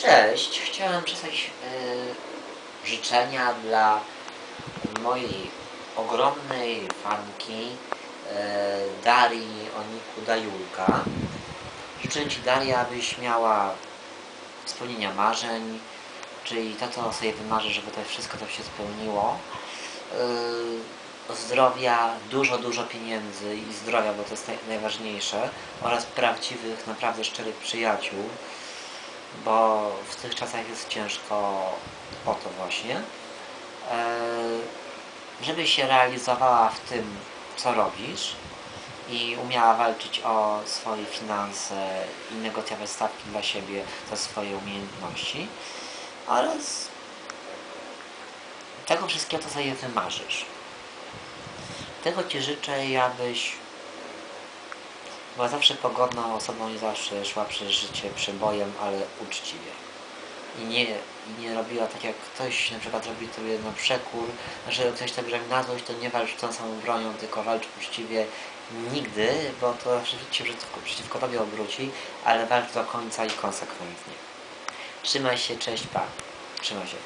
Cześć, chciałem przesłać e, życzenia dla mojej ogromnej fanki e, Darii Oniku Dajulka. Życzę Ci Daria, abyś miała spełnienia marzeń, czyli to, co sobie wymarzy, żeby to wszystko to się spełniło. E, zdrowia, dużo, dużo pieniędzy i zdrowia, bo to jest naj, najważniejsze oraz prawdziwych, naprawdę szczerych przyjaciół bo w tych czasach jest ciężko o to właśnie. E, Żebyś się realizowała w tym, co robisz i umiała walczyć o swoje finanse i negocjować stawki dla siebie za swoje umiejętności oraz tego wszystkiego, co sobie wymarzysz. Tego Ci życzę i abyś była zawsze pogodną osobą i zawsze szła przez życie przebojem, ale uczciwie. I nie, I nie robiła tak jak ktoś na przykład robi tobie na przekór, że ktoś tak grzemi na złość, to nie walcz tą samą bronią, tylko walcz uczciwie nigdy, bo to zawsze się przeciwko, przeciwko tobie obróci, ale walcz do końca i konsekwentnie. Trzymaj się, cześć, pa. Trzymaj się.